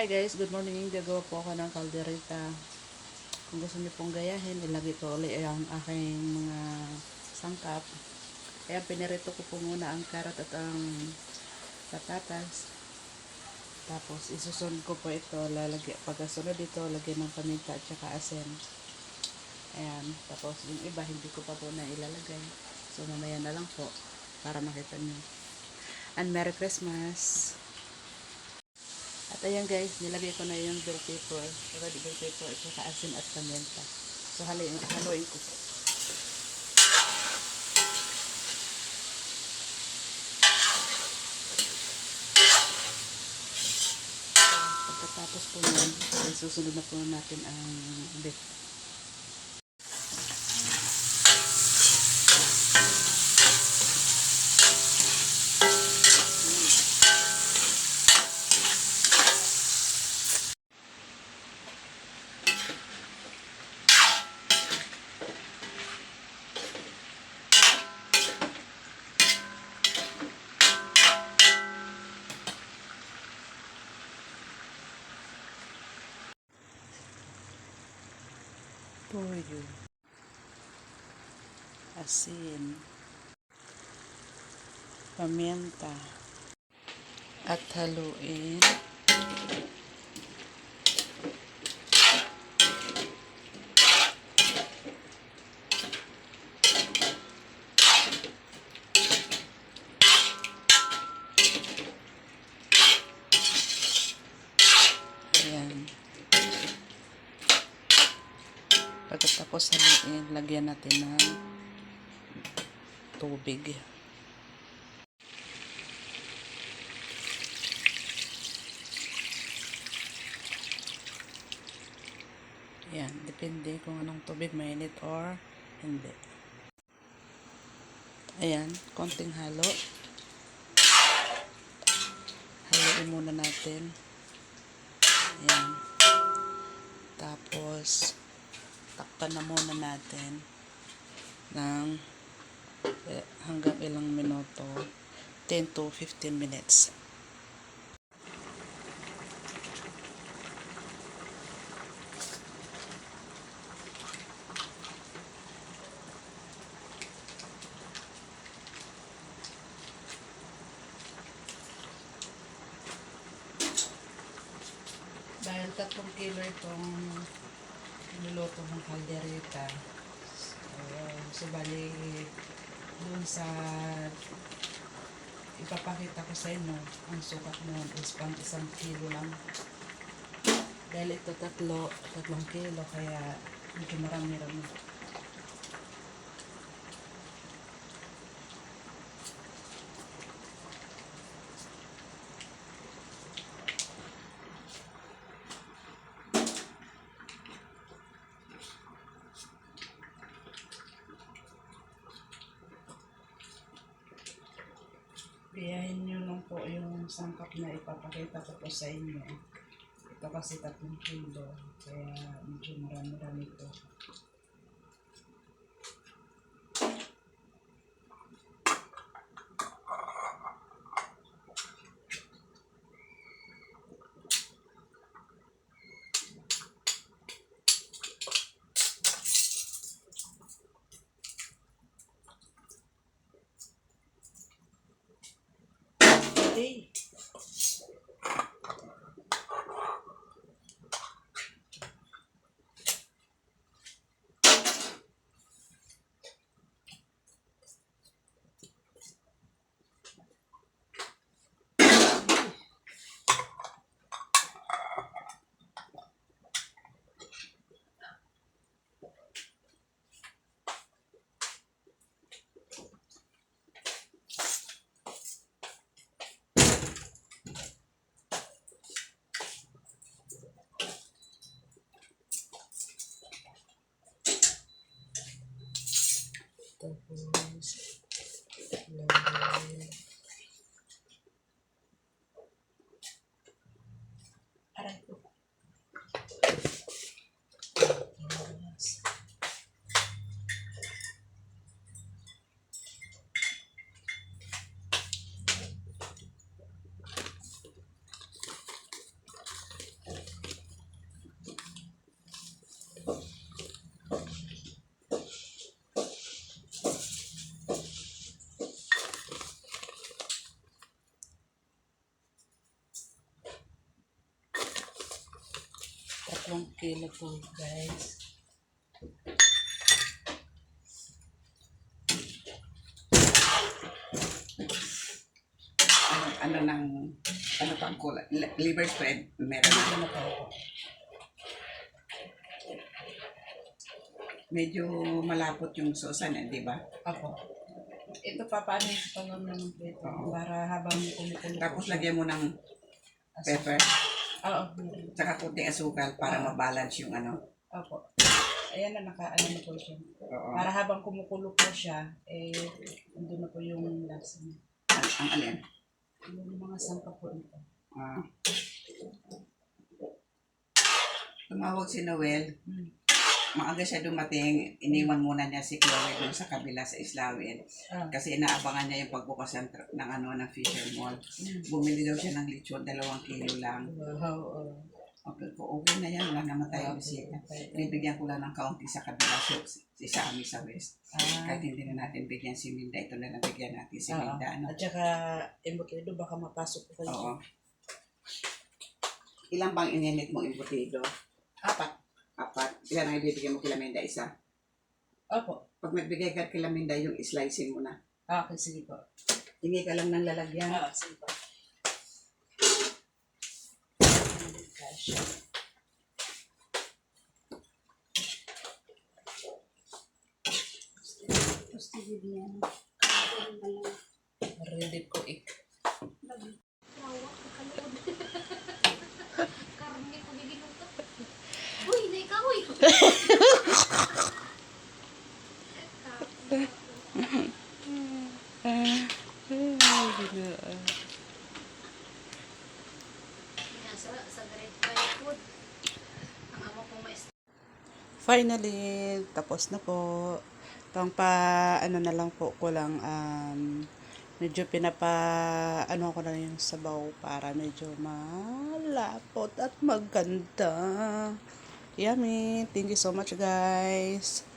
Hi guys, good morning. Gagawa po ako ng kaldereta. Kung gusto niyo pong gayahin, ilagay ko ulit ang aking mga sangkap. Kaya pinirito ko po muna ang carrot at ang patatas. Tapos isusunod ko po ito, lalagay, pagkasunod ito, lagyan ng paminta at saka asin. Ayan, tapos yung iba hindi ko pa po na ilalagay. So mamaya na lang po para makita niyo. And Merry Christmas! At ayan guys, nilagay ko na yung bell pepper, di bell pepper, at saka asin at paminta. So haluin, haluin ko. So, pagkatapos po yan, susunod na po natin ang beef. Toyo. Asin. Paminta. At haluin. Ayan. Pagkatapos haluin, lagyan natin ng tubig. Yan, depende kung anong tubig, mainit or hindi. Ayan, konting halo. Haluin muna natin. Ayan. Tapos, takpan na muna natin ng eh, hanggang ilang minuto? 10 to 15 minutes. Dahil tatlong kilo itong niluluto ng kaldereta. So, so bali, dun sa ipapakita ko sa inyo, ang sukat mo is pang isang kilo lang. Dahil ito tatlo, tatlong kilo, kaya medyo marami-rami. Biyahin nyo lang po yung sangkap na ipapakita ko po sa inyo. Ito kasi tatlong kilo, kaya medyo marami-rami po. sei. Tapos, tatlong kilo po, guys. Ano, ano ng, ano pang kulay? Li- Liver spread, meron na. Ano po? Medyo malapot yung sosa na, di ba? Ako. Ito pa, paano yung pangam ng plate? Oo. Para habang kumukulo po Tapos lagyan mo ng pepper, Oo. tsaka kunting asukal para mabalance yung ano. Opo. Ayan na, naka, ano na po siya. Oo. Para habang kumukulo po siya, eh, andun na po yung lasa niya. Ang, ang alin? Yung mga sangka po ito. Ah. Tumawag si Noel. Hmm. Maaga siya dumating, iniwan muna niya si Chloe doon sa kabila sa Islawin. Ah. Kasi inaabangan niya yung pagbukas ng, tr- ng, ano, ng Fisher Mall. Mm. Bumili daw siya ng lechon, dalawang kilo lang. Okay ko, okay na yan, wala naman tayong bisita. Bibigyan ko lang ng kaunti sa kabila, so si sa amin sa West. Ah. Kahit hindi na natin bigyan si Minda, ito na lang bigyan natin si. Minda. Ano? At saka, embutido, baka mapasok po kayo. Oo. Ilan bang ininit mo imbutido? Apat. Apat. Ilan ang ibibigyan mo kila Minda? Isa. Opo. Pag magbigay ka kila Minda, yung slicing mo na. Ah, Okay, sige po. Hingi ka lang ng lalagyan. Ah, sige po. Cash. Ready ko ik. Mais. Finally, tapos na po. Pang pa, ano na lang po ko lang, um, medyo pinapa, ano ko na yung sabaw para medyo malapot at maganda. Yummy! Thank you so much guys!